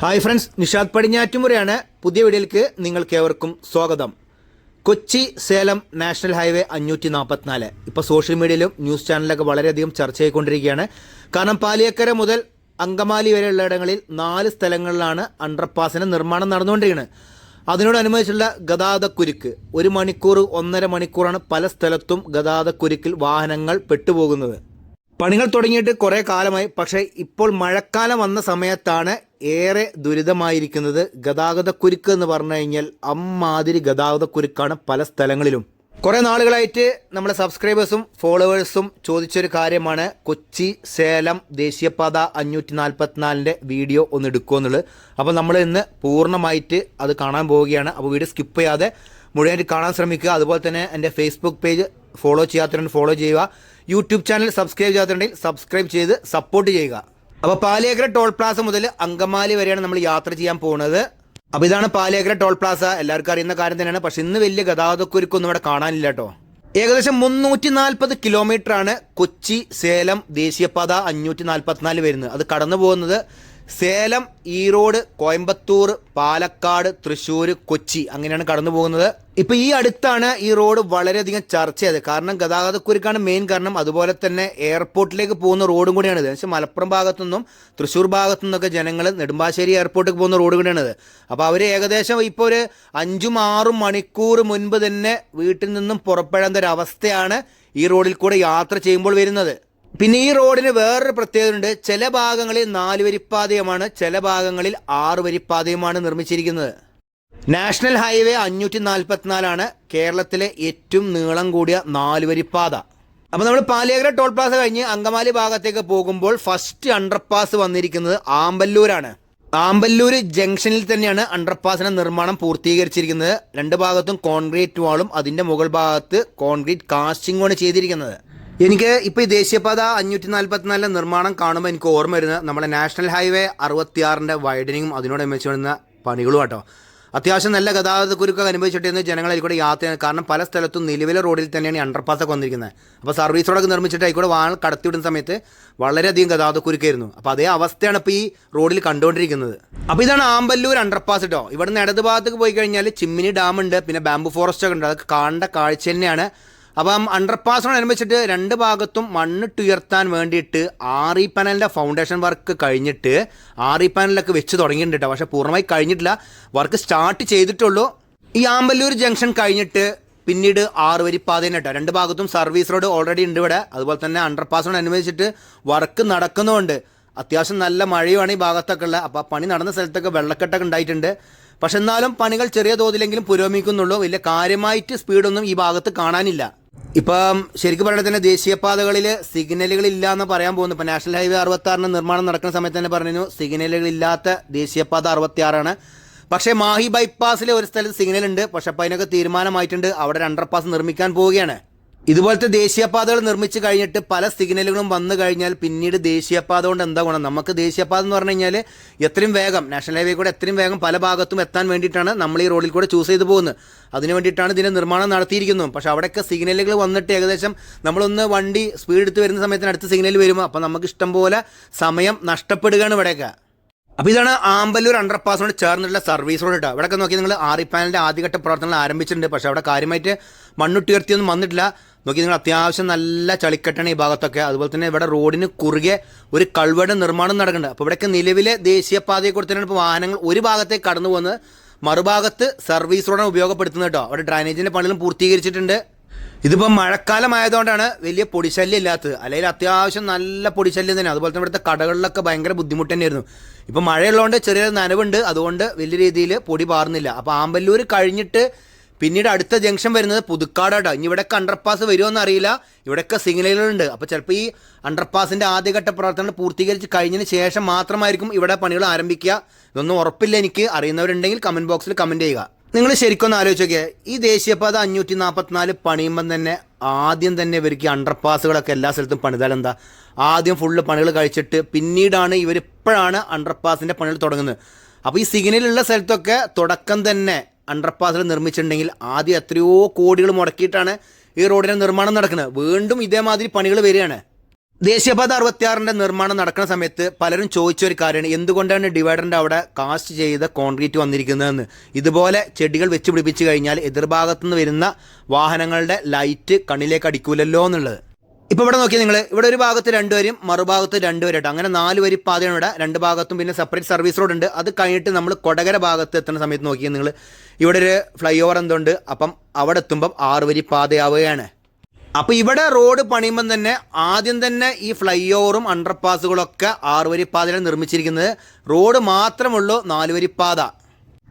Hi friends Nishad പടിഞ്ഞാറ്റുമുറയാണ് പുതിയ വീഡിയോയിലേക്ക് നിങ്ങൾക്കേവർക്കും സ്വാഗതം. കൊച്ചി സേലം നാഷണൽ ഹൈവേ അഞ്ഞൂറ്റി നാൽപ്പത്തിനാല് ഇപ്പോൾ സോഷ്യൽ മീഡിയയിലും ന്യൂസ് ചാനലിലൊക്കെ വളരെയധികം ചർച്ച ചെയ്തുകൊണ്ടിരിക്കുകയാണ് കാരണം പാലിയക്കര മുതൽ അങ്കമാലി വരെയുള്ള ഇടങ്ങളിൽ നാല് സ്ഥലങ്ങളിലാണ് അണ്ടർപാസിന് നിർമ്മാണം നടന്നുകൊണ്ടിരിക്കുന്നത്. അതിനോടനുബന്ധിച്ചുള്ള ഗതാഗതക്കുരുക്ക്. ഒരു മണിക്കൂർ ഒന്നര മണിക്കൂറാണ് പല സ്ഥലത്തും ഗതാഗതക്കുരുക്കിൽ വാഹനങ്ങൾ പെട്ടുപോകുന്നത്. പണികൾ തുടങ്ങിയിട്ട് കുറേ കാലമായി. പക്ഷേ ഇപ്പോൾ മഴക്കാലം വന്ന സമയത്താണ് ഏറെ ദുരിതമായിരിക്കുന്നത് ഗതാഗതക്കുരുക്ക് എന്ന് പറഞ്ഞു കഴിഞ്ഞാൽ അമ്മാതിരി ഗതാഗതക്കുരുക്കാണ് പല സ്ഥലങ്ങളിലും. കുറേ നാളുകളായിട്ട് നമ്മുടെ സബ്സ്ക്രൈബേഴ്സും ഫോളോവേഴ്സും ചോദിച്ചൊരു കാര്യമാണ്. കൊച്ചി സേലം ദേശീയപാത അഞ്ഞൂറ്റി നാൽപ്പത്തിനാലിന്റെ വീഡിയോ ഒന്ന് എടുക്കുമെന്നുള്ളത് അപ്പോൾ നമ്മൾ ഇന്ന് പൂർണമായിട്ട് അത് കാണാൻ പോവുകയാണ്. അപ്പോൾ വീഡിയോ സ്കിപ്പ് ചെയ്യാതെ മുഴുവൻ കാണാൻ ശ്രമിക്കുക. അതുപോലെ തന്നെ എന്റെ ഫേസ്ബുക്ക് പേജ് ഫോളോ ചെയ്യാത്തവരുണ്ട് ഫോളോ ചെയ്യുക. യൂട്യൂബ് ചാനൽ സബ്സ്ക്രൈബ് ചെയ്യാത്തുണ്ടെങ്കിൽ സബ്സ്ക്രൈബ് ചെയ്ത് സപ്പോർട്ട് ചെയ്യുക. അപ്പോൾ പാലേക്കര ടോൾ പ്ലാസ മുതൽ അങ്കമാലി വരെയാണ് നമ്മൾ യാത്ര ചെയ്യാൻ പോകുന്നത് അപ്പോൾ ഇതാണ് പാലേക്കര ടോൾ പ്ലാസ. എല്ലാവർക്കും അറിയുന്ന കാര്യം തന്നെയാണ്. പക്ഷെ ഇന്ന് വലിയ ഗതാഗതക്കുരുക്കൊന്നും ഇവിടെ കാണാനില്ല കേട്ടോ. ഏകദേശം മുന്നൂറ്റി നാൽപ്പത് കിലോമീറ്റർ ആണ് കൊച്ചി സേലം ദേശീയപാത അഞ്ഞൂറ്റി നാൽപ്പത്തിനാല് വരുന്നത്. അത് കടന്നു പോകുന്നത് സേലം ഈറോഡ് കോയമ്പത്തൂർ പാലക്കാട് തൃശ്ശൂർ കൊച്ചി അങ്ങനെയാണ് കടന്നു പോകുന്നത്. ഇപ്പൊ ഈ അടുത്താണ് ഈ റോഡ് വളരെയധികം ചർച്ച ചെയ്തത്. കാരണം ഗതാഗതക്കുരുക്കാണ് മെയിൻ കാരണം. അതുപോലെ തന്നെ എയർപോർട്ടിലേക്ക് പോകുന്ന റോഡും കൂടിയാണ് ഇത് പക്ഷേ മലപ്പുറം ഭാഗത്തുനിന്നും തൃശ്ശൂർ ഭാഗത്തു നിന്നൊക്കെ ജനങ്ങൾ നെടുമ്പാശ്ശേരി എയർപോർട്ടിലേക്ക് പോകുന്ന റോഡ് കൂടിയാണിത്. അപ്പോൾ അവർ ഏകദേശം ഇപ്പോൾ ഒരു അഞ്ചും ആറും മണിക്കൂർ മുൻപ് തന്നെ വീട്ടിൽ നിന്നും പുറപ്പെടേണ്ട ഒരു അവസ്ഥയാണ് ഈ റോഡിൽ കൂടെ യാത്ര ചെയ്യുമ്പോൾ വരുന്നത്. പിന്നെ ഈ റോഡിന് വേറൊരു പ്രത്യേകത ഉണ്ട്. ചില ഭാഗങ്ങളിൽ നാല് വരിപ്പാതയുമാണ് ചില ഭാഗങ്ങളിൽ ആറ് വരിപ്പാതയുമാണ് നിർമ്മിച്ചിരിക്കുന്നത്. നാഷണൽ ഹൈവേ അഞ്ഞൂറ്റി നാൽപ്പത്തിനാലാണ് കേരളത്തിലെ ഏറ്റവും നീളം കൂടിയ നാല് വരിപ്പാത. അപ്പോൾ നമ്മൾ പാലിയേക്കര ടോൾ പ്ലാസ കഴിഞ്ഞ് അങ്കമാലി ഭാഗത്തേക്ക് പോകുമ്പോൾ ഫസ്റ്റ് അണ്ടർപാസ് വന്നിരിക്കുന്നത് ആമ്പല്ലൂരാണ്. ആമ്പല്ലൂർ ജംഗ്ഷനിൽ തന്നെയാണ് അണ്ടർപാസിന്റെ നിർമ്മാണം പൂർത്തീകരിച്ചിരിക്കുന്നത്. രണ്ട് ഭാഗത്തും കോൺക്രീറ്റ് വാളും അതിന്റെ മുകൾ ഭാഗത്ത് കോൺക്രീറ്റ് കാസ്റ്റിംഗുമാണ് ചെയ്തിരിക്കുന്നത്. എനിക്ക് ഇപ്പോൾ ഈ ദേശീയപാത അഞ്ഞൂറ്റി നാൽപ്പത്തിനാലിലെ നിർമ്മാണം കാണുമ്പോൾ എനിക്ക് ഓർമ്മ വരുന്നത് നമ്മുടെ നാഷണൽ ഹൈവേ അറുപത്തിയാറിന്റെ വൈഡനിങ്ങും അതിനോടനുബന്ധിച്ച് വരുന്ന പണികളും കേട്ടോ അത്യാവശ്യം നല്ല ഗതാഗത കുരുക്കൊക്കെ അനുഭവിച്ചിട്ട് ജനങ്ങൾ അതിൽക്കൂടെ യാത്ര ചെയ്യുന്നത്. കാരണം പല സ്ഥലത്തും നിലവിലെ റോഡിൽ തന്നെയാണ് ഈ അണ്ടർപാസ് ഒക്കെ വന്നിരിക്കുന്നത്. അപ്പോൾ സർവീസ് റോഡൊക്കെ നിർമ്മിച്ചിട്ട് അതിൽക്കൂടെ വാഹനം കടത്തിവിടുന്ന സമയത്ത് വളരെയധികം ഗതാഗത കുരുക്കായിരുന്നു അപ്പോൾ അതേ അവസ്ഥയാണ് ഇപ്പോൾ ഈ റോഡിൽ കണ്ടുകൊണ്ടിരിക്കുന്നത്. അപ്പോൾ ഇതാണ് ആമ്പല്ലൂർ അണ്ടർപാസ് കേട്ടോ ഇവിടെ ഇടതുഭാഗത്തേക്ക് ഇടത് പോയി കഴിഞ്ഞാൽ ചിമ്മിനി ഡാം ഉണ്ട് പിന്നെ ബാംബു ഫോറസ്റ്റ് ഒക്കെ ഉണ്ട്. അതൊക്കെ കാണേണ്ട കാഴ്ച തന്നെയാണ്. അപ്പം അണ്ടർപാസിനോടനുബന്ധിച്ചിട്ട് രണ്ട് ഭാഗത്തും മണ്ണിട്ടുയർത്താൻ വേണ്ടിയിട്ട് ആർ ഇ പാനലിന്റെ ഫൗണ്ടേഷൻ വർക്ക് കഴിഞ്ഞിട്ട് ആർ ഇ പാനലൊക്കെ വെച്ച് തുടങ്ങിയിട്ടുണ്ട് കേട്ടോ പക്ഷേ പൂർണമായി കഴിഞ്ഞിട്ടില്ല. വർക്ക് സ്റ്റാർട്ട് ചെയ്തിട്ടുള്ളൂ. ഈ ആമ്പല്ലൂർ ജംഗ്ഷൻ കഴിഞ്ഞിട്ട് പിന്നീട് ആറ് വരി പാതയാണ് കേട്ടോ രണ്ട് ഭാഗത്തും സർവീസ് റോഡ് ഓൾറെഡി ഉണ്ട് ഇവിടെ. അതുപോലെ തന്നെ അണ്ടർപാസിനോടനുബന്ധിച്ചിട്ട് വർക്ക് നടക്കുന്നുമുണ്ട്. അത്യാവശ്യം നല്ല മഴയുമാണ് ഈ ഭാഗത്തൊക്കെ ഉള്ളത്. അപ്പോൾ പണി നടന്ന സ്ഥലത്തൊക്കെ വെള്ളക്കെട്ടൊക്കെ ഉണ്ടായിട്ടുണ്ട്. പക്ഷെ എന്നാലും പണികൾ ചെറിയ തോതിലെങ്കിലും പുരോഗമിക്കുന്നുള്ളൂ. വലിയ കാര്യമായിട്ട് സ്പീഡൊന്നും ഈ ഭാഗത്ത് കാണാനില്ല. ഇപ്പം ശരിക്കും പറയുന്നത് തന്നെ ദേശീയപാതകളിൽ സിഗ്നലുകൾ ഇല്ല എന്ന് പറയാൻ പോകുന്നു. ഇപ്പം നാഷണൽ ഹൈവേ അറുപത്താറിന് നിർമ്മാണം നടക്കുന്ന സമയത്ത് തന്നെ പറഞ്ഞു സിഗ്നലുകൾ ഇല്ലാത്ത ദേശീയപാത അറുപത്തിയാറാണ്. പക്ഷേ മാഹി ബൈപ്പാസിലെ ഒരു സ്ഥലത്ത് സിഗ്നൽ ഉണ്ട് പക്ഷെ അപ്പം അതിനൊക്കെ തീരുമാനമായിട്ടുണ്ട്. അവിടെ ഒരു അണ്ടർപാസ് നിർമ്മിക്കാൻ പോവുകയാണ്. ഇതുപോലത്തെ ദേശീയപാതകൾ നിർമ്മിച്ച് കഴിഞ്ഞിട്ട് പല സിഗ്നലുകളും വന്നു കഴിഞ്ഞാൽ പിന്നീട് ദേശീയപാത കൊണ്ട് എന്താ ഗുണം? നമുക്ക് ദേശീയപാത എന്ന് പറഞ്ഞു കഴിഞ്ഞാൽ എത്രയും വേഗം നാഷണൽ ഹൈവേ കൂടെ എത്രയും വേഗം പല ഭാഗത്തും എത്താൻ വേണ്ടിയിട്ടാണ് നമ്മൾ ഈ റോഡിൽ കൂടെ ചൂസ് ചെയ്ത് പോകുന്നത്. അതിന് വേണ്ടിയിട്ടാണ് ഇതിന്റെ നിർമ്മാണം നടത്തിയിരിക്കുന്നത്. പക്ഷേ അവിടെയൊക്കെ സിഗ്നലുകൾ വന്നിട്ട് ഏകദേശം നമ്മളൊന്ന് വണ്ടി സ്പീഡ് എടുത്ത് വരുന്ന സമയത്തിന് അടുത്ത സിഗ്നൽ വരും. അപ്പോൾ നമുക്ക് ഇഷ്ടം പോലെ സമയം നഷ്ടപ്പെടുകയാണ് ഇവിടെയൊക്കെ. അപ്പോൾ ഇതാണ് ആമ്പല്ലൂർ അണ്ടർപാസിനോട് ചേർന്നിട്ടുള്ള സർവീസ് റോഡ് കേട്ടോ ഇവിടെയൊക്കെ നോക്കി നിങ്ങൾ ആർ ഇ പാനലിന്റെ ആദ്യഘട്ട പ്രവർത്തനങ്ങൾ ആരംഭിച്ചിട്ടുണ്ട്. പക്ഷെ അവിടെ കാര്യമായിട്ട് മണ്ണുട്ടുയർത്തിയൊന്നും വന്നിട്ടില്ല. നോക്കി നിങ്ങൾ അത്യാവശ്യം നല്ല ചളിക്കെട്ടാണ് ഈ ഭാഗത്തൊക്കെ. അതുപോലെ തന്നെ ഇവിടെ റോഡിന് കുറുകെ ഒരു കൾവയുടെ നിർമ്മാണം നടക്കുന്നുണ്ട്. അപ്പോൾ ഇവിടെയൊക്കെ നിലവിലെ ദേശീയപാതയെ തന്നെയാണ് ഇപ്പോൾ വാഹനങ്ങൾ ഒരു ഭാഗത്തേക്ക് കടന്നു പോകുന്നത് മറുഭാഗത്ത് സർവീസ് റോഡാണ് ഉപയോഗപ്പെടുത്തുന്നത് കേട്ടോ അവിടെ ഡ്രൈനേജിന്റെ പണികളും പൂർത്തീകരിച്ചിട്ടുണ്ട്. ഇതിപ്പോൾ മഴക്കാലമായതുകൊണ്ടാണ് വലിയ പൊടിശല്യം ഇല്ലാത്തത്. അല്ലെങ്കിൽ അത്യാവശ്യം നല്ല പൊടിശല്യം തന്നെ അതുപോലെ തന്നെ ഇവിടുത്തെ കടകളിലൊക്കെ ഭയങ്കര ബുദ്ധിമുട്ട് തന്നെയായിരുന്നു. ഇപ്പം മഴയുള്ളതുകൊണ്ട് ചെറിയ നനവുണ്ട്. അതുകൊണ്ട് വലിയ രീതിയിൽ പൊടി പാറുന്നില്ല അപ്പോൾ ആമ്പല്ലൂർ കഴിഞ്ഞിട്ട് പിന്നീട് അടുത്ത ജംഗ്ഷൻ വരുന്നത് പുതുക്കാടാട്ടോ. ഇനി ഇവിടെയൊക്കെ അണ്ടർപാസ് വരുമോ അറിയില്ല. ഇവിടെയൊക്കെ സിഗ്നലുകളുണ്ട്. അപ്പോൾ ചിലപ്പോൾ ഈ അണ്ടർപാസിന്റെ ആദ്യഘട്ട പ്രവർത്തനങ്ങൾ പൂർത്തീകരിച്ച് കഴിഞ്ഞതിന് ശേഷം മാത്രമായിരിക്കും ഇവിടെ പണികൾ ആരംഭിക്കുക. ഇതൊന്നും ഉറപ്പില്ല എനിക്ക്. അറിയുന്നവരുണ്ടെങ്കിൽ കമന്റ് ബോക്സിൽ കമന്റ് ചെയ്യുക. നിങ്ങൾ ശരിക്കൊന്ന് ആലോചിച്ച് നോക്കിയേ ഈ ദേശീയപാത അഞ്ഞൂറ്റി നാൽപ്പത്തിനാല് പണിയുമ്പം തന്നെ ആദ്യം തന്നെ ഇവർക്ക് അണ്ടർപാസുകളൊക്കെ എല്ലാ സ്ഥലത്തും പണിതാൽ എന്താ? ആദ്യം ഫുള്ള് പണികൾ കഴിച്ചിട്ട് പിന്നീടാണ് ഇവർ ഇപ്പോഴാണ് അണ്ടർപാസിന്റെ പണികൾ തുടങ്ങുന്നത്. അപ്പോൾ ഈ സിഗ്നലുള്ള സ്ഥലത്തൊക്കെ തുടക്കം തന്നെ അണ്ടർപാസുകൾ നിർമ്മിച്ചിട്ടുണ്ടെങ്കിൽ ആദ്യം എത്രയോ കോടികൾ മുടക്കിയിട്ടാണ് ഈ റോഡിന്റെ നിർമ്മാണം നടക്കുന്നത്. വീണ്ടും ഇതേമാതിരി പണികൾ വരികയാണ്. ദേശീയപാത അറുപത്തിയാറിന്റെ നിർമ്മാണം നടക്കുന്ന സമയത്ത് പലരും ചോദിച്ച ഒരു കാര്യമാണ്. എന്തുകൊണ്ടാണ് ഡിവൈഡറിന്റെ അവിടെ കാസ്റ്റ് ചെയ്ത കോൺക്രീറ്റ് വന്നിരിക്കുന്നതെന്ന്? ഇതുപോലെ ചെടികൾ വെച്ച് പിടിപ്പിച്ചു കഴിഞ്ഞാൽ എതിർഭാഗത്തുനിന്ന് വരുന്ന വാഹനങ്ങളുടെ ലൈറ്റ് കണ്ണിലേക്ക് അടിക്കൂലല്ലോ എന്നുള്ളത്. ഇപ്പോൾ ഇവിടെ നോക്കിയാൽ നിങ്ങൾ ഇവിടെ ഒരു ഭാഗത്ത് രണ്ടുപേരും മറുഭാഗത്ത് രണ്ടുപേരായിട്ട്. അങ്ങനെ നാല് വരി പാതയാണ് ഇവിടെ. രണ്ട് ഭാഗത്തും പിന്നെ സെപ്പറേറ്റ് സർവീസ് റോഡ് ഉണ്ട്. അത് കഴിഞ്ഞിട്ട് നമ്മൾ കൊടകര ഭാഗത്ത് എത്തുന്ന സമയത്ത് നോക്കിയാൽ നിങ്ങൾ ഇവിടെ ഒരു ഫ്ലൈ ഓവർ എന്തുണ്ട്? അപ്പം അവിടെ എത്തുമ്പം ആറ് വരി പാതയാവുകയാണ്. അപ്പൊ ഇവിടെ റോഡ് പണിയുമ്പം തന്നെ ആദ്യം തന്നെ ഈ ഫ്ലൈ ഓവറും അണ്ടർപാസുകളൊക്കെ ആറുവരിപ്പാതയിലാണ് നിർമ്മിച്ചിരിക്കുന്നത്. റോഡ് മാത്രമുള്ളൂ നാലുവരിപ്പാത.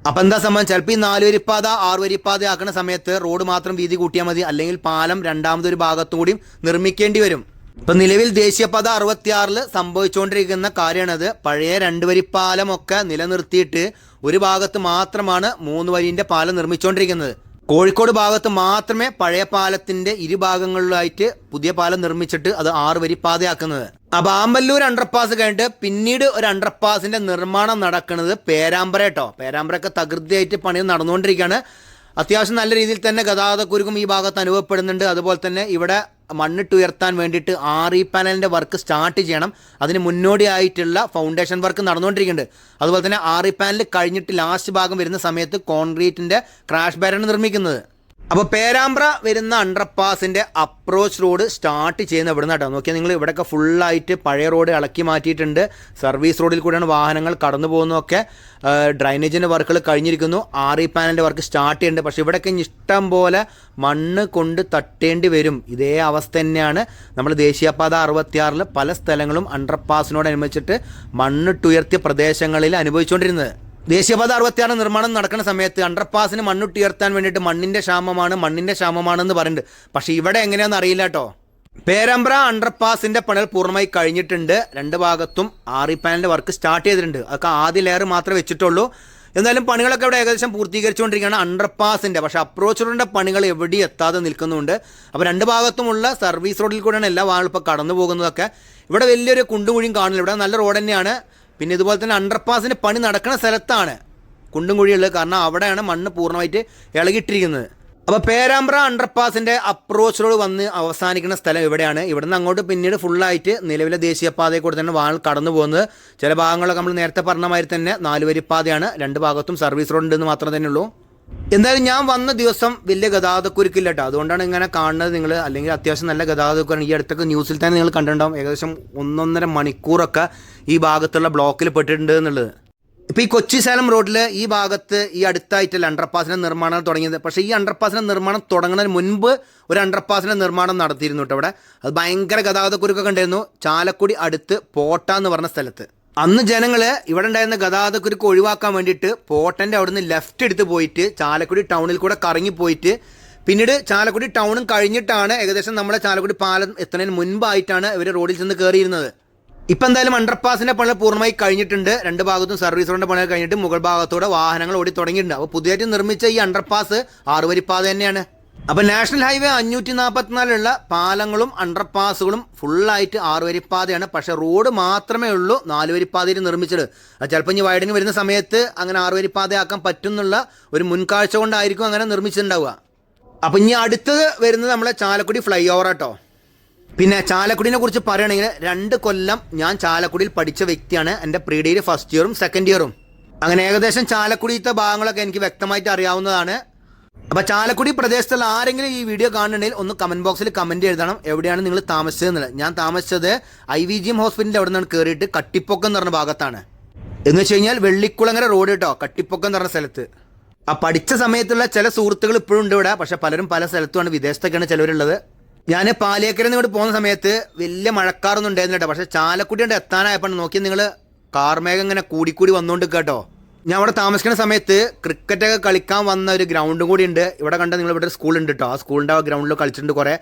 അപ്പൊ എന്താ സംഭവം? ചിലപ്പോൾ ഈ നാലുവരിപ്പാത ആറുവരിപ്പാത ആക്കുന്ന സമയത്ത് റോഡ് മാത്രം വീതി കൂട്ടിയാൽ മതി. അല്ലെങ്കിൽ പാലം രണ്ടാമതൊരു ഭാഗത്തും കൂടി നിർമ്മിക്കേണ്ടി വരും. ഇപ്പൊ നിലവിൽ ദേശീയപാത അറുപത്തിയാറിൽ സംഭവിച്ചുകൊണ്ടിരിക്കുന്ന കാര്യമാണത്. പഴയ രണ്ട് വരി പാലമൊക്കെ നിലനിർത്തിയിട്ട് ഒരു ഭാഗത്ത് മാത്രമാണ് മൂന്ന് വരിന്റെ പാലം നിർമ്മിച്ചുകൊണ്ടിരിക്കുന്നത്. കോഴിക്കോട് ഭാഗത്ത് മാത്രമേ പഴയ പാലത്തിന്റെ ഇരുഭാഗങ്ങളിലായിട്ട് പുതിയ പാലം നിർമ്മിച്ചിട്ട് അത് ആറ് വരി പാതയാക്കുന്നത്. അപ്പൊ ആമ്പല്ലൂർ അണ്ടർപാസ് കഴിഞ്ഞിട്ട് പിന്നീട് ഒരു അണ്ടർപാസിന്റെ നിർമ്മാണം നടക്കുന്നത് പേരാമ്പ്ര കേട്ടോ. പേരാമ്പ്രയൊക്കെ തകൃതിയായിട്ട് പണി നടന്നുകൊണ്ടിരിക്കുകയാണ്. അത്യാവശ്യം നല്ല രീതിയിൽ തന്നെ ഗതാഗതക്കുരുക്കും ഈ ഭാഗത്ത് അനുഭവപ്പെടുന്നുണ്ട്. അതുപോലെ തന്നെ ഇവിടെ മണ്ണിട്ട് ഉയർത്താൻ വേണ്ടിയിട്ട് ആർ ഇ പാനലിന്റെ വർക്ക് സ്റ്റാർട്ട് ചെയ്യണം. അതിന് മുന്നോടിയായിട്ടുള്ള ഫൗണ്ടേഷൻ വർക്ക് നടന്നുകൊണ്ടിരിക്കുന്നുണ്ട്. അതുപോലെ തന്നെ ആർ ഇ പാനൽ കഴിഞ്ഞിട്ട് ലാസ്റ്റ് ഭാഗം വരുന്ന സമയത്ത് കോൺക്രീറ്റിന്റെ ക്രാഷ് ബാരാണ് നിർമ്മിക്കുന്നത്. അപ്പോൾ പേരാമ്പ്ര വരുന്ന അണ്ടർപാസിന്റെ അപ്രോച്ച് റോഡ് സ്റ്റാർട്ട് ചെയ്യുന്ന ഇവിടെ നിന്നാട്ടോ നോക്കിയാൽ നിങ്ങൾ ഇവിടെയൊക്കെ ഫുള്ളായിട്ട് പഴയ റോഡ് ഇളക്കി മാറ്റിയിട്ടുണ്ട്. സർവീസ് റോഡിൽ കൂടെയാണ് വാഹനങ്ങൾ കടന്നു പോകുന്നതൊക്കെ. ഡ്രൈനേജിന്റെ വർക്കുകൾ കഴിഞ്ഞിരിക്കുന്നു. ആർ ഇ പാനലിന്റെ വർക്ക് സ്റ്റാർട്ട് ചെയ്യുന്നുണ്ട്. പക്ഷേ ഇവിടെയൊക്കെ ഇഷ്ടം പോലെ മണ്ണ് കൊണ്ട് തട്ടേണ്ടി വരും. ഇതേ അവസ്ഥ തന്നെയാണ്. നമ്മൾ ദേശീയപാത അറുപത്തിയാറിൽ പല സ്ഥലങ്ങളും അണ്ടർപാസിനോട് അണ്ടർപാസിനോടനുബന്ധിച്ചിട്ട് മണ്ണിട്ടുയർത്തിയ പ്രദേശങ്ങളിൽ അനുഭവിച്ചുകൊണ്ടിരുന്നത്. ദേശീയപാത അറുപത്തിയാറ് നിർമ്മാണം നടക്കുന്ന സമയത്ത് അണ്ടർപാസിന് മണ്ണുട്ടുയർത്താൻ വേണ്ടിയിട്ട് മണ്ണിന്റെ ക്ഷാമമാണ് മണ്ണിന്റെ ക്ഷാമമാണെന്ന് പറയുന്നുണ്ട് പക്ഷെ ഇവിടെ എങ്ങനെയാണെന്ന് അറിയില്ല കേട്ടോ. പേരമ്പ്ര അണ്ടർപാസിന്റെ പണികൾ പൂർണമായി കഴിഞ്ഞിട്ടുണ്ട്. രണ്ട് ഭാഗത്തും ആറി പാനലിന്റെ വർക്ക് സ്റ്റാർട്ട് ചെയ്തിട്ടുണ്ട്. അതൊക്കെ ആദ്യ ലെയർ മാത്രമേ വെച്ചിട്ടുള്ളൂ. എന്നാലും പണികളൊക്കെ ഇവിടെ ഏകദേശം പൂർത്തീകരിച്ചുകൊണ്ടിരിക്കുകയാണ് അണ്ടർപാസിന്റെ പക്ഷേ അപ്രോച്ച് റോഡിന്റെ പണികൾ എവിടെ എത്താതെ നിൽക്കുന്നുണ്ട്. അപ്പോൾ രണ്ട് ഭാഗത്തുമുള്ള സർവീസ് റോഡിൽ കൂടെയാണ് എല്ലാ വാഹനങ്ങളും ഇപ്പോൾ കടന്നു പോകുന്നതൊക്കെ ഇവിടെ വലിയൊരു കുണ്ടുകുഴിയും കാണില്ല. ഇവിടെ നല്ല റോഡ് തന്നെയാണ്. പിന്നെ ഇതുപോലെ തന്നെ അണ്ടർപാസിന് പണി നടക്കുന്ന സ്ഥലത്താണ് കുണ്ടും കുഴിയുള്ളത് കാരണം അവിടെയാണ് മണ്ണ് പൂർണമായിട്ട് ഇളകിയിട്ടിരിക്കുന്നത് അപ്പോൾ പേരാമ്പ്ര അണ്ടർപാസിന്റെ അപ്രോച്ച് റോഡ് വന്ന് അവസാനിക്കുന്ന സ്ഥലം ഇവിടെയാണ്. ഇവിടുന്ന് അങ്ങോട്ട് പിന്നീട് ഫുള്ളായിട്ട് നിലവിലെ ദേശീയപാതയിൽ കൂടെ തന്നെ വാൾ കടന്നു പോകുന്നത്. ചില ഭാഗങ്ങളൊക്കെ നമ്മൾ നേരത്തെ പറഞ്ഞ മാതിരി തന്നെ നാലുവരിപ്പാതയാണ്. രണ്ട് ഭാഗത്തും സർവീസ് റോഡ് ഉണ്ടെന്ന് മാത്രം തന്നെ ഉള്ളൂ. എന്തായാലും ഞാൻ വന്ന ദിവസം വലിയ ഗതാഗതക്കുരുക്കില്ല കേട്ടോ അതുകൊണ്ടാണ് ഇങ്ങനെ കാണുന്നത് നിങ്ങൾ അല്ലെങ്കിൽ അത്യാവശ്യം നല്ല ഗതാഗതക്കുരാണ് ഈ അടുത്തൊക്കെ ന്യൂസിൽ തന്നെ നിങ്ങൾ കണ്ടിട്ടുണ്ടാവും. ഏകദേശം ഒന്നൊന്നര മണിക്കൂറൊക്കെ ഈ ഭാഗത്തുള്ള ബ്ലോക്കിൽ പെട്ടിട്ടുണ്ട് എന്നുള്ളത്. ഇപ്പോൾ ഈ കൊച്ചി സേലം റോഡിൽ ഈ ഭാഗത്ത് ഈ അടുത്തായിട്ടല്ല അണ്ടർപാസിന്റെ നിർമ്മാണം തുടങ്ങിയത്. പക്ഷേ ഈ അണ്ടർപാസിന്റെ നിർമ്മാണം തുടങ്ങുന്നതിന് മുൻപ് ഒരു അണ്ടർപാസിന്റെ നിർമ്മാണം നടത്തിയിരുന്നു കേട്ടോ അവിടെ. അത് ഭയങ്കര ഗതാഗതക്കുരുക്കൊക്കെ ഉണ്ടായിരുന്നു. ചാലക്കുടി അടുത്ത് പോട്ട എന്ന് പറഞ്ഞ സ്ഥലത്ത്. അന്ന് ജനങ്ങൾ ഇവിടെ ഉണ്ടായിരുന്ന ഗതാഗതക്കുരുക്ക് ഒഴിവാക്കാൻ വേണ്ടിയിട്ട് പോട്ടന്റെ അവിടുന്ന് ലെഫ്റ്റ് എടുത്ത് പോയിട്ട് ചാലക്കുടി ടൗണിൽ കൂടെ കറങ്ങി പോയിട്ട് പിന്നീട് ചാലക്കുടി ടൗണും കഴിഞ്ഞിട്ടാണ് ഏകദേശം നമ്മളെ ചാലക്കുടി പാലം എത്തുന്നതിന് മുൻപായിട്ടാണ് ഇവർ റോഡിൽ ചെന്ന് കയറിയിരുന്നത് ഇപ്പം എന്തായാലും അണ്ടർപാസിന്റെ പണി പൂർണമായി കഴിഞ്ഞിട്ടുണ്ട്. രണ്ട് ഭാഗത്തും സർവീസ് റോഡിന്റെ പണി കഴിഞ്ഞിട്ട് മുകൾ ഭാഗത്തൂടെ വാഹനങ്ങൾ ഓടി തുടങ്ങിയിട്ടുണ്ട്. അപ്പോൾ പുതിയതായിട്ട് നിർമ്മിച്ച ഈ അണ്ടർപാസ് ആറുവരിപ്പാത തന്നെയാണ്. അപ്പോൾ നാഷണൽ ഹൈവേ അഞ്ഞൂറ്റി നാൽപ്പത്തിനാലുള്ള പാലങ്ങളും അണ്ടർപാസുകളും ഫുള്ളായിട്ട് ആറുവരിപ്പാതയാണ്. പക്ഷെ റോഡ് മാത്രമേ ഉള്ളൂ നാലുവരിപ്പാതയിൽ നിർമ്മിച്ചത്. ചിലപ്പോൾ ഇനി വൈഡിങ് വരുന്ന സമയത്ത് അങ്ങനെ ആറുവരിപ്പാതയാക്കാൻ പറ്റുന്നുള്ള ഒരു മുൻകാഴ്ച കൊണ്ടായിരിക്കും അങ്ങനെ നിർമ്മിച്ചിട്ടുണ്ടാവുക. അപ്പം ഇനി അടുത്തത് വരുന്നത് നമ്മളെ ചാലക്കുടി ഫ്ലൈ ഓവർ പിന്നെ ചാലക്കുടിനെ കുറിച്ച് പറയുകയാണെങ്കിൽ രണ്ട് കൊല്ലം ഞാൻ ചാലക്കുടിയിൽ പഠിച്ച വ്യക്തിയാണ്. എന്റെ പ്രീ ഡിഗ്രി ഫസ്റ്റ് ഇയറും സെക്കൻഡ് ഇയറും അങ്ങനെ ഏകദേശം ചാലക്കുടിയത്തെ ഭാഗങ്ങളൊക്കെ എനിക്ക് വ്യക്തമായിട്ട് അറിയാവുന്നതാണ്. അപ്പോൾ ചാലക്കുടി പ്രദേശത്തുള്ള ആരെങ്കിലും ഈ വീഡിയോ കാണുന്നുണ്ടെങ്കിൽ ഒന്ന് കമന്റ് ബോക്സിൽ കമന്റ് എഴുതണം. എവിടെയാണ് നിങ്ങൾ താമസിച്ചത് എന്നുള്ളത്. ഞാൻ താമസിച്ചത് ഐ വി ജി എം ഹോസ്പിറ്റലിന്റെ അവിടെ നിന്നാണ് കയറിയിട്ട് കട്ടിപ്പൊക്കം എന്ന് പറഞ്ഞ ഭാഗത്താണ്. എന്ന് വെച്ച് കഴിഞ്ഞാൽ വെള്ളിക്കുളങ്ങര റോഡ് കേട്ടോ കട്ടിപ്പൊക്കം എന്ന് പറഞ്ഞ സ്ഥലത്ത്. ആ പഠിച്ച സമയത്തുള്ള ചില സുഹൃത്തുക്കൾ ഇപ്പോഴും ഉണ്ട് ഇവിടെ. പക്ഷെ പലരും പല സ്ഥലത്തുമാണ് വിദേശത്തൊക്കെയാണ് ചിലവരുള്ളത്. ഞാൻ പാലിയേക്കരയിൽ നിന്ന് ഇവിടെ പോകുന്ന സമയത്ത് വലിയ മഴക്കാറൊന്നും ഉണ്ടായിരുന്നില്ല പക്ഷെ ചാലക്കുടി കൊണ്ട് എത്താനായപ്പോൾ നോക്കി നിങ്ങൾ കാർമേഘം ഇങ്ങനെ കൂടിക്കൂടി വന്നുകൊണ്ട് കേട്ടോ ഞാൻ അവിടെ താമസിക്കുന്ന സമയത്ത് ക്രിക്കറ്റൊക്കെ കളിക്കാൻ വന്ന ഒരു ഗ്രൗണ്ടും കൂടി ഉണ്ട്. ഇവിടെ കണ്ട നിങ്ങൾ ഇവിടെ സ്കൂളുണ്ട് കേട്ടോ ആ സ്കൂളിന്റെ ആ ഗ്രൗണ്ടിൽ കളിച്ചിട്ടുണ്ട് കുറേ.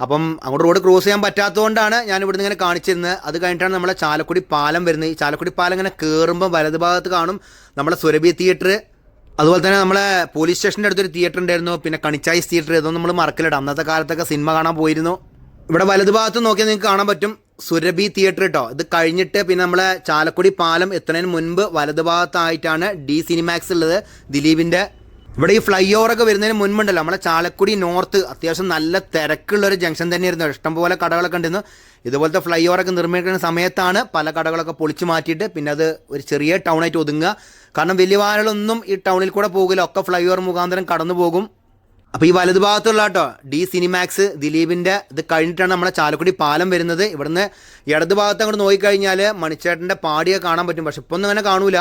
അപ്പം അങ്ങോട്ട് റോഡ് ക്രോസ് ചെയ്യാൻ പറ്റാത്തതുകൊണ്ടാണ് ഞാൻ ഇവിടുന്ന് ഇങ്ങനെ കാണിച്ചിരുന്നത്. അത് കഴിഞ്ഞിട്ടാണ് നമ്മളെ ചാലക്കുടി പാലം വരുന്നത്. ഈ ചാലക്കുടി പാലം ഇങ്ങനെ കയറുമ്പോൾ വലത് ഭാഗത്ത് കാണും നമ്മളെ സുരഭി തിയേറ്റർ അതുപോലെ തന്നെ നമ്മളെ പോലീസ് സ്റ്റേഷന്റെ അടുത്തൊരു തിയേറ്റർ ഉണ്ടായിരുന്നു. പിന്നെ കണിച്ചായ്സ് തിയേറ്റർ ഇതൊന്നും നമ്മൾ മറക്കില്ലട്ടോ അന്നത്തെ കാലത്തൊക്കെ സിനിമ കാണാൻ പോയിരുന്നു. ഇവിടെ വലത് ഭാഗത്ത് നോക്കിയാൽ നിങ്ങൾക്ക് കാണാൻ പറ്റും. സുരഭി തിയേറ്റർ കേട്ടോ ഇത് കഴിഞ്ഞിട്ട് പിന്നെ നമ്മളെ ചാലക്കുടി പാലം എത്തുന്നതിന് മുൻപ് വലതുഭാഗത്തായിട്ടാണ് ഡി സിനിമാക്സ് ഉള്ളത് ദിലീപിന്റെ ഇവിടെ ഈ ഫ്ലൈ ഓവറൊക്കെ വരുന്നതിന് മുൻപുണ്ടല്ലോ. നമ്മളെ ചാലക്കുടി നോർത്ത് അത്യാവശ്യം നല്ല തിരക്കുള്ള ഒരു ജംഗ്ഷൻ തന്നെയായിരുന്നു. ഇഷ്ടംപോലെ കടകളൊക്കെ ഉണ്ടായിരുന്നു. ഇതുപോലത്തെ ഫ്ലൈ ഓവറൊക്കെ നിർമ്മിക്കുന്ന സമയത്താണ് പല കടകളൊക്കെ പൊളിച്ചു മാറ്റിയിട്ട് പിന്നെ അത് ഒരു ചെറിയ ടൗണായിട്ട് ഒതുങ്ങുക. കാരണം വലിയ വാഹനങ്ങളൊന്നും ഈ ടൗണിൽ കൂടെ പോകില്ല. ഒക്കെ ഫ്ലൈ ഓവർ മുഖാന്തരം കടന്നു പോകും അപ്പോൾ ഈ വലതു ഭാഗത്തുള്ള കേട്ടോ ഡി സിനിമാക്സ് ദിലീപിന്റെ ഇത് കഴിഞ്ഞിട്ടാണ് നമ്മുടെ ചാലക്കുടി പാലം വരുന്നത്. ഇവിടുന്ന് ഇടത് ഭാഗത്ത് അങ്ങോട്ട് നോക്കിക്കഴിഞ്ഞാൽ മണിച്ചേട്ടന്റെ പാടിയെ കാണാൻ പറ്റും. പക്ഷെ ഇപ്പോൾ ഒന്നും അങ്ങനെ കാണൂല.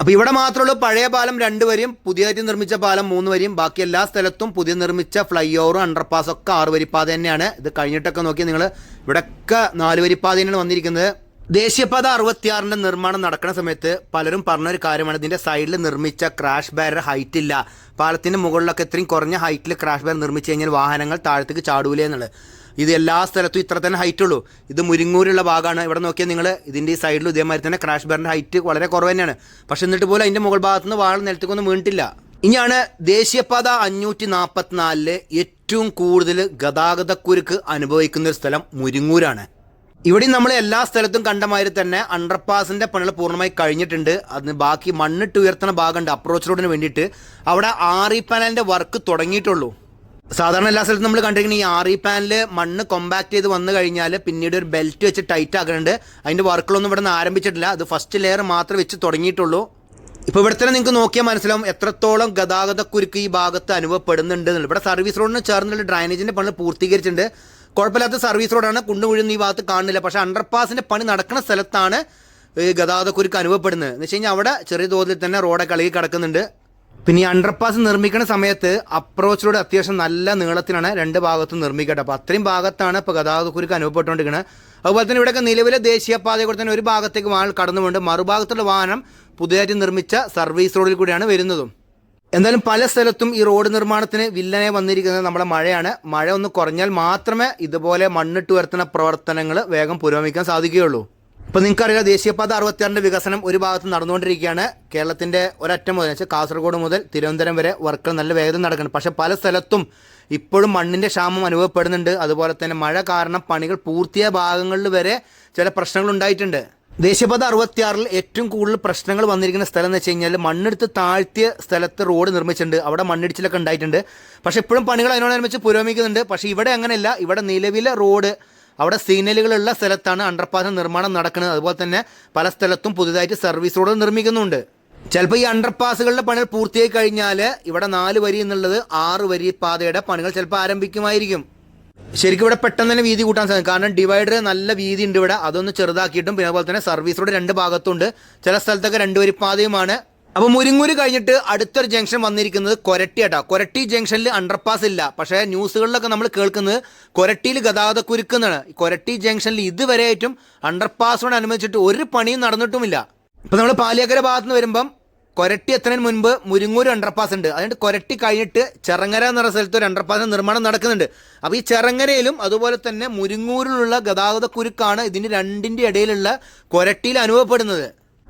അപ്പോൾ ഇവിടെ മാത്രമുള്ളൂ പഴയ പാലം രണ്ട് വരിയും പുതിയതായിട്ട് നിർമ്മിച്ച പാലം മൂന്ന് വരിയും. ബാക്കി എല്ലാ സ്ഥലത്തും പുതിയ നിർമ്മിച്ച ഫ്ലൈ ഓവറും അണ്ടർപാസ് ഒക്കെ ആറ് വരിപ്പാത തന്നെയാണ്. ഇത് കഴിഞ്ഞിട്ടൊക്കെ നോക്കി നിങ്ങൾ ഇവിടെയൊക്കെ നാല് വരിപ്പാത തന്നെയാണ് വന്നിരിക്കുന്നത്. ദേശീയപാത അറുപത്തിയാറിന്റെ നിർമ്മാണം നടക്കുന്ന സമയത്ത് പലരും പറഞ്ഞ ഒരു കാര്യമാണ് ഇതിന്റെ സൈഡിൽ നിർമ്മിച്ച ക്രാഷ് ബാരർ ഹൈറ്റ് ഇല്ല. പാലത്തിന്റെ മുകളിലൊക്കെ ഇത്രയും കുറഞ്ഞ ഹൈറ്റിൽ ക്രാഷ് ബാരർ നിർമ്മിച്ചു കഴിഞ്ഞാൽ വാഹനങ്ങൾ താഴത്തേക്ക് ചാടൂലേ എന്നുള്ളത്. ഇത് എല്ലാ സ്ഥലത്തും ഇത്ര തന്നെ ഹൈറ്റ് ഉള്ളൂ. ഇത് മുരിങ്ങൂരുള്ള ഭാഗമാണ് ഇവിടെ നോക്കിയാൽ നിങ്ങൾ ഇതിന്റെ ഈ സൈഡിൽ ഇതേമാതിരി തന്നെ ക്രാഷ് ബാറിന്റെ ഹൈറ്റ് വളരെ കുറവ് തന്നെയാണ്. പക്ഷെ എന്നിട്ട് പോലും അതിന്റെ മുകൾ ഭാഗത്ത് നിന്ന് വാഴ നിലത്തേക്കൊന്നും വീണിട്ടില്ല. ഇനിയാണ് ദേശീയപാത അഞ്ഞൂറ്റി നാൽപ്പത്തിനാലിൽ ഏറ്റവും കൂടുതൽ ഗതാഗതക്കുരുക്ക് അനുഭവിക്കുന്ന ഒരു സ്ഥലം മുരിങ്ങൂരാണ്. ഇവിടെ നമ്മൾ എല്ലാ സ്ഥലത്തും കണ്ട മാതിരി തന്നെ അണ്ടർപാസിന്റെ പണികൾ പൂർണമായി കഴിഞ്ഞിട്ടുണ്ട്. അതിന് ബാക്കി മണ്ണിട്ട് ഉയർത്തുന്ന ഭാഗമുണ്ട്. അപ്രോച്ച് റോഡിന് വേണ്ടിയിട്ട്. അവിടെ ആറി പാനലിന്റെ വർക്ക് തുടങ്ങിയിട്ടുള്ളൂ. സാധാരണ എല്ലാ സ്ഥലത്തും നമ്മൾ കണ്ടിരിക്കുന്ന ഈ ആറി ഇ പാനൽ മണ്ണ് കോമ്പാക്ട് ചെയ്ത് വന്നു കഴിഞ്ഞാൽ പിന്നീട് ഒരു ബെൽറ്റ് വെച്ച് ടൈറ്റ് ആക്കുന്നുണ്ട് അതിന്റെ വർക്കുകളൊന്നും ഇവിടെ നിന്ന് ആരംഭിച്ചിട്ടില്ല. അത് ഫസ്റ്റ് ലെയർ മാത്രം വെച്ച് തുടങ്ങിയിട്ടുള്ളൂ. ഇപ്പോൾ ഇവിടെ തന്നെ നിങ്ങൾക്ക് നോക്കിയാൽ മനസ്സിലാവും എത്രത്തോളം ഗതാഗതക്കുരുക്ക് ഈ ഭാഗത്ത് അനുഭവപ്പെടുന്നുണ്ട് ഇവിടെ സർവീസ് റോഡിന് ചേർന്നുള്ള ഡ്രൈനേജിന്റെ പണി പൂർത്തീകരിച്ചിട്ടുണ്ട്. കുഴപ്പമില്ലാത്ത സർവീസ് റോഡാണ് കുണ്ടുമുഴുന്ന ഈ ഭാഗത്ത് കാണുന്നില്ല. പക്ഷേ അണ്ടർപാസിന്റെ പണി നടക്കുന്ന സ്ഥലത്താണ് ഗതാഗതക്കുരുക്ക് അനുഭവപ്പെടുന്നത്. എന്ന് വെച്ച് കഴിഞ്ഞാൽ അവിടെ ചെറിയ തോതിൽ തന്നെ റോഡൊക്കെ ഇളകി കിടക്കുന്നുണ്ട്. പിന്നെ ഈ അണ്ടർപാസ് നിർമ്മിക്കുന്ന സമയത്ത് അപ്രോച്ച് റോഡ് അത്യാവശ്യം നല്ല നീളത്തിലാണ് രണ്ട് ഭാഗത്തും നിർമ്മിക്കട്ടെ അപ്പോൾ അത്രയും ഭാഗത്താണ് ഇപ്പോൾ ഗതാഗതക്കുരുക്ക് അനുഭവപ്പെട്ടുകൊണ്ടിരിക്കുന്നത് അതുപോലെ തന്നെ ഇവിടെയൊക്കെ നിലവിലെ ദേശീയപാതയിൽ കൂടെ തന്നെ ഒരു ഭാഗത്തേക്ക് വാഹനം കടന്നുകൊണ്ട് മറുഭാഗത്തുള്ള വാഹനം പുതിയതായിട്ട് നിർമ്മിച്ച സർവീസ് റോഡിൽ കൂടിയാണ് വരുന്നതും. എന്തായാലും പല സ്ഥലത്തും ഈ റോഡ് നിർമ്മാണത്തിന് വില്ലനെ വന്നിരിക്കുന്നത് നമ്മുടെ മഴയാണ്. മഴ ഒന്ന് കുറഞ്ഞാൽ മാത്രമേ ഇതുപോലെ മണ്ണിട്ട് ഉയർത്തുന്ന പ്രവർത്തനങ്ങൾ വേഗം പുരോഗമിക്കാൻ സാധിക്കുകയുള്ളൂ. ഇപ്പൊ നിങ്ങൾക്കറിയാം ദേശീയപാത അറുപത്തിയാറിന്റെ വികസനം ഒരു ഭാഗത്ത് നടന്നുകൊണ്ടിരിക്കുകയാണ്. കേരളത്തിന്റെ ഒരറ്റം മുതൽ കാസർഗോഡ് മുതൽ തിരുവനന്തപുരം വരെ വർക്കുകൾ നല്ല വേഗത്തിൽ നടക്കുന്നു പക്ഷെ പല സ്ഥലത്തും ഇപ്പോഴും മണ്ണിന്റെ ക്ഷാമം അനുഭവപ്പെടുന്നുണ്ട്. അതുപോലെ തന്നെ മഴ കാരണം പണികൾ പൂർത്തിയായ ഭാഗങ്ങളിൽ വരെ ചില പ്രശ്നങ്ങൾ ഉണ്ടായിട്ടുണ്ട്. ദേശീയപാത അറുപത്തിയാറിൽ ഏറ്റവും കൂടുതൽ പ്രശ്നങ്ങൾ വന്നിരിക്കുന്ന സ്ഥലം എന്ന് വെച്ച് കഴിഞ്ഞാൽ മണ്ണെടുത്ത് താഴ്ത്തിയ സ്ഥലത്ത് റോഡ് നിർമ്മിച്ചിട്ടുണ്ട്. അവിടെ മണ്ണിടിച്ചിലൊക്കെ ഉണ്ടായിട്ടുണ്ട്. പക്ഷെ ഇപ്പോഴും പണികൾ അതിനോടനുബന്ധിച്ച് പുരോഗമിക്കുന്നുണ്ട്. പക്ഷേ ഇവിടെ അങ്ങനെയല്ല. ഇവിടെ നിലവിലെ റോഡ് അവിടെ സിഗ്നലുകളുള്ള സ്ഥലത്താണ് അണ്ടർപാസ് നിർമ്മാണം നടക്കുന്നത്. അതുപോലെ തന്നെ പല സ്ഥലത്തും പുതുതായിട്ട് സർവീസ് റോഡ് നിർമ്മിക്കുന്നുണ്ട്. ചിലപ്പോൾ ഈ അണ്ടർപാസുകളുടെ പണികൾ പൂർത്തിയായി കഴിഞ്ഞാൽ ഇവിടെ നാല് വരി എന്നുള്ളത് ആറ് വരി പാതയുടെ പണികൾ ചിലപ്പോൾ ആരംഭിക്കുമായിരിക്കും. ശരിക്കും ഇവിടെ പെട്ടെന്ന് തന്നെ വീതി കൂട്ടാൻ സാധിക്കും. കാരണം ഡിവൈഡർ നല്ല വീതി ഉണ്ട് ഇവിടെ. അതൊന്ന് ചെറുതാക്കിയിട്ടും പിന്നെ അതുപോലെ തന്നെ സർവീസ് റോഡ് രണ്ട് ഭാഗത്തുണ്ട്. ചില സ്ഥലത്തൊക്കെ രണ്ട് വരി പാതയുമാണ് അപ്പോൾ മുരിങ്ങൂര് കഴിഞ്ഞിട്ട് അടുത്തൊരു ജംഗ്ഷൻ വന്നിരിക്കുന്നത് കൊരട്ടിയാട്ടാ കൊരട്ടി ജംഗ്ഷനിൽ അണ്ടർപാസ് ഇല്ല. പക്ഷേ ന്യൂസുകളിലൊക്കെ നമ്മൾ കേൾക്കുന്നത് കൊരട്ടിയിൽ ഗതാഗത ഈ കൊരട്ടി ജംഗ്ഷനിൽ ഇതുവരെയായിട്ടും അണ്ടർപാസ് അണ്ടർപാസിനോട് അനുബന്ധിച്ചിട്ട് ഒരു പണിയും നടന്നിട്ടുമില്ല. ഇപ്പം നമ്മൾ പാലിയക്കര ഭാഗത്ത് നിന്ന് വരുമ്പം കൊരട്ടി എത്തുന്നതിന് മുൻപ് മുരിങ്ങൂർ അണ്ടർപാസ് ഉണ്ട്. അതുകൊണ്ട് കൊരട്ടി കഴിഞ്ഞിട്ട് ചെറങ്ങര എന്ന് പറയുന്ന സ്ഥലത്ത് ഒരു അണ്ടർപാസ് നിർമ്മാണം നടക്കുന്നുണ്ട്. അപ്പോൾ ഈ ചെറങ്ങരയിലും അതുപോലെ തന്നെ മുരിങ്ങൂരിലുള്ള ഗതാഗത കുരുക്കാണ് ഇതിന് രണ്ടിന്റെ ഇടയിലുള്ള കൊരട്ടിയിൽ അനുഭവപ്പെടുന്നത്.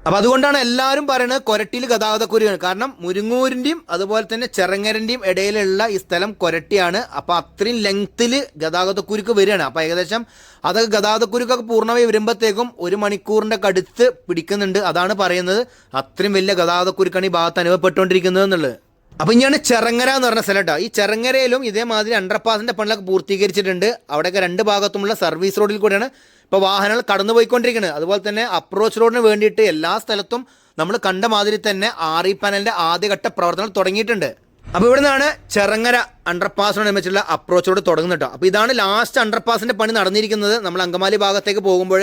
അപ്പോൾ അതുകൊണ്ടാണ് എല്ലാവരും പറയുന്നത് കൊരട്ടിയിൽ ഗതാഗതക്കുരുവാണ് കാരണം മുരിങ്ങൂരിന്റെയും അതുപോലെ തന്നെ ചെറങ്ങരന്റെയും ഇടയിലുള്ള ഈ സ്ഥലം കൊരട്ടിയാണ്. അപ്പോൾ അത്രയും ലെങ്ത്തിൽ ഗതാഗതക്കുരുക്ക് വരികയാണ്. അപ്പോൾ ഏകദേശം അതൊക്കെ ഗതാഗതക്കുരുക്കൊക്കെ പൂർണമായി വരുമ്പോഴത്തേക്കും ഒരു മണിക്കൂറിന്റെ കടുത്ത് പിടിക്കുന്നുണ്ട്. അതാണ് പറയുന്നത്. അത്രയും വലിയ ഗതാഗതക്കുരുക്കാണ് ഈ ഭാഗത്ത് അനുഭവപ്പെട്ടുകൊണ്ടിരിക്കുന്നത് എന്നുള്ളത്. അപ്പൊ ഇനിയാണ് ചെറങ്ങര എന്ന് പറഞ്ഞ സ്ഥലം കേട്ടോ. ഈ ചെറങ്ങരയിലും ഇതേമാതിരി അണ്ടർപാസിന്റെ പണികളൊക്കെ പൂർത്തീകരിച്ചിട്ടുണ്ട്. അവിടെയൊക്കെ രണ്ട് ഭാഗത്തുമുള്ള സർവീസ് റോഡിൽ കൂടെയാണ് ഇപ്പോൾ വാഹനങ്ങൾ കടന്നു പോയിക്കൊണ്ടിരിക്കുന്നത് അതുപോലെ തന്നെ അപ്രോച്ച് റോഡിന് വേണ്ടിയിട്ട് എല്ലാ സ്ഥലത്തും നമ്മൾ കണ്ട മാതിരി തന്നെ ആർ ഇ പാനലിന്റെ ആദ്യഘട്ട പ്രവർത്തനങ്ങൾ തുടങ്ങിയിട്ടുണ്ട്. അപ്പോൾ ഇവിടെ നിന്നാണ് ചെറങ്ങര അണ്ടർപാസിനോടനുബന്ധിച്ചുള്ള അപ്രോച്ച് റോഡ് തുടങ്ങുന്നത് അപ്പോൾ ഇതാണ് ലാസ്റ്റ് അണ്ടർപാസിന്റെ പണി നടന്നിരിക്കുന്നത്. നമ്മൾ അങ്കമാലി ഭാഗത്തേക്ക് പോകുമ്പോൾ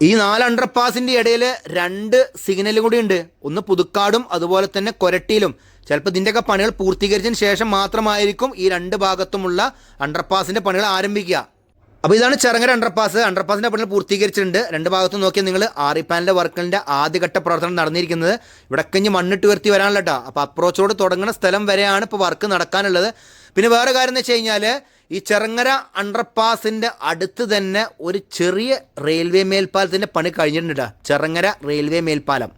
ഈ നാല് അണ്ടർപാസിന്റെ ഇടയിൽ രണ്ട് സിഗ്നലും കൂടി ഉണ്ട്. ഒന്ന് പുതുക്കാടും അതുപോലെ തന്നെ കൊരട്ടിയിലും. ചിലപ്പോൾ ഇതിന്റെയൊക്കെ പണികൾ പൂർത്തീകരിച്ചതിന് ശേഷം മാത്രമായിരിക്കും ഈ രണ്ട് ഭാഗത്തുമുള്ള അണ്ടർപാസിന്റെ പണികൾ ആരംഭിക്കുക. അപ്പോൾ ഇതാണ് ചെറങ്ങര അണ്ടർപാസ് അണ്ടർപാസിന്റെ പണികൾ പൂർത്തീകരിച്ചിട്ടുണ്ട്. രണ്ട് ഭാഗത്തും നോക്കിയാൽ നിങ്ങൾ ആറി വർക്കലിന്റെ ആദ്യഘട്ട പ്രവർത്തനം നടന്നിരിക്കുന്നത്. ഇവിടെ കഴിഞ്ഞ് മണ്ണിട്ട് ഉയർത്തി വരാനുള്ള കേട്ടോ അപ്പോൾ അപ്രോച്ചോട് തുടങ്ങുന്ന സ്ഥലം വരെയാണ് ഇപ്പോൾ വർക്ക് നടക്കാനുള്ളത്. പിന്നെ വേറെ കാര്യം എന്ന് വെച്ച് കഴിഞ്ഞാൽ ഈ ചെറങ്ങര അണ്ടർപാസിന്റെ അടുത്ത് തന്നെ ഒരു ചെറിയ റെയിൽവേ മേൽപ്പാലത്തിന്റെ പണി കഴിഞ്ഞിട്ടുണ്ട് ട്ടോ. ചെറങ്ങര റെയിൽവേ മേൽപ്പാലം.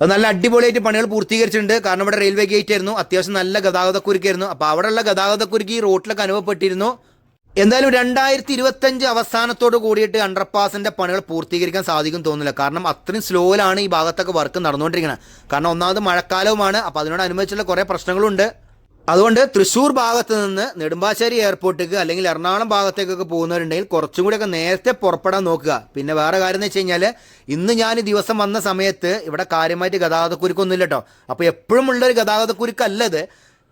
അത് നല്ല അടിപൊളിയായിട്ട് പണികൾ പൂർത്തീകരിച്ചിട്ടുണ്ട്. കാരണം ഇവിടെ റെയിൽവേ ഗേറ്റ് ആയിരുന്നു. അത്യാവശ്യം നല്ല ഗതാഗതക്കുരുക്കായിരുന്നു അപ്പോൾ അവിടെയുള്ള ഗതാഗതക്കുരുക്ക് ഈ റോട്ടിലൊക്കെ അനുഭവപ്പെട്ടിരുന്നു. എന്തായാലും രണ്ടായിരത്തി ഇരുപത്തഞ്ച് അവസാനത്തോട് കൂടിയിട്ട് അണ്ടർപാസിന്റെ പണികൾ പൂർത്തീകരിക്കാൻ സാധിക്കും തോന്നുന്നില്ല. കാരണം അത്രയും സ്ലോയിലാണ് ഈ ഭാഗത്തൊക്കെ വർക്ക് നടന്നുകൊണ്ടിരിക്കുന്നത്. കാരണം ഒന്നാമത് മഴക്കാലവുമാണ്. അപ്പോൾ അതിനോടനുബന്ധിച്ചുള്ള കുറേ പ്രശ്നങ്ങളുണ്ട്. അതുകൊണ്ട് തൃശ്ശൂർ ഭാഗത്ത് നിന്ന് നെടുമ്പാശ്ശേരി എയർപോർട്ടിലേക്ക് അല്ലെങ്കിൽ എറണാകുളം ഭാഗത്തേക്കൊക്കെ പോകുന്നവരുണ്ടെങ്കിൽ കുറച്ചും കൂടിയൊക്കെ നേരത്തെ പുറപ്പെടാൻ നോക്കുക. പിന്നെ വേറെ കാര്യം എന്ന് വെച്ച് കഴിഞ്ഞാൽ ഇന്ന് ഞാൻ ദിവസം വന്ന സമയത്ത് ഇവിടെ കാര്യമായിട്ട് ഗതാഗതക്കുരുക്കൊന്നും ഇല്ല കേട്ടോ അപ്പോൾ എപ്പോഴും ഉള്ളൊരു ഗതാഗതക്കുരുക്കല്ലത്.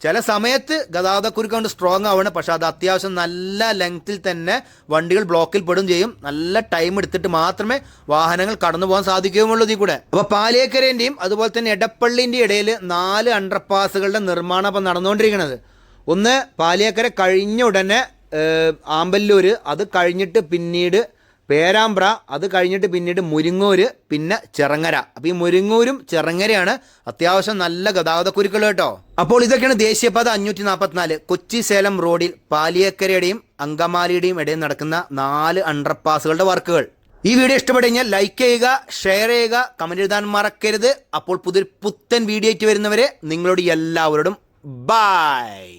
ചില സമയത്ത് ഗതാഗതക്കുരുക്ക് കൊണ്ട് സ്ട്രോങ് ആവണം പക്ഷെ അത് അത്യാവശ്യം നല്ല ലെങ്ത്തിൽ തന്നെ വണ്ടികൾ ബ്ലോക്കിൽ പെടും ചെയ്യും. നല്ല ടൈം എടുത്തിട്ട് മാത്രമേ വാഹനങ്ങൾ കടന്നു പോകാൻ സാധിക്കുകയുള്ളൂ ഇതിൽ കൂടെ. അപ്പോൾ പാലിയേക്കരേന്റെയും അതുപോലെ തന്നെ എടപ്പള്ളിന്റെ ഇടയിൽ നാല് അണ്ടർപാസുകളുടെ നിർമ്മാണം അപ്പം നടന്നുകൊണ്ടിരിക്കുന്നത്. ഒന്ന് പാലിയേക്കര കഴിഞ്ഞ ഉടനെ ആമ്പല്ലൂർ അത് കഴിഞ്ഞിട്ട് പിന്നീട് പേരാമ്പ്ര അത് കഴിഞ്ഞിട്ട് പിന്നീട് മുരിങ്ങൂർ പിന്നെ ചിറങ്ങര. അപ്പോൾ ഈ മുരിങ്ങൂരും ചിറങ്ങരയാണ് അത്യാവശ്യം നല്ല ഗതാഗതക്കുരുക്കൾ കേട്ടോ. അപ്പോൾ ഇതൊക്കെയാണ് ദേശീയപാത അഞ്ഞൂറ്റി നാൽപ്പത്തിനാല് കൊച്ചി സേലം റോഡിൽ പാലിയേക്കരയുടെയും അങ്കമാലിയുടെയും ഇടയിൽ നടക്കുന്ന നാല് അണ്ടർപാസുകളുടെ വർക്കുകൾ. ഈ വീഡിയോ ഇഷ്ടപ്പെട്ടു കഴിഞ്ഞാൽ ലൈക്ക് ചെയ്യുക ഷെയർ ചെയ്യുക കമന്റ് എഴുതാൻ മറക്കരുത്. അപ്പോൾ പുതിയ പുത്തൻ വീഡിയോയ്ക്ക് വരുന്നവരെ നിങ്ങളോട് എല്ലാവരോടും ബൈ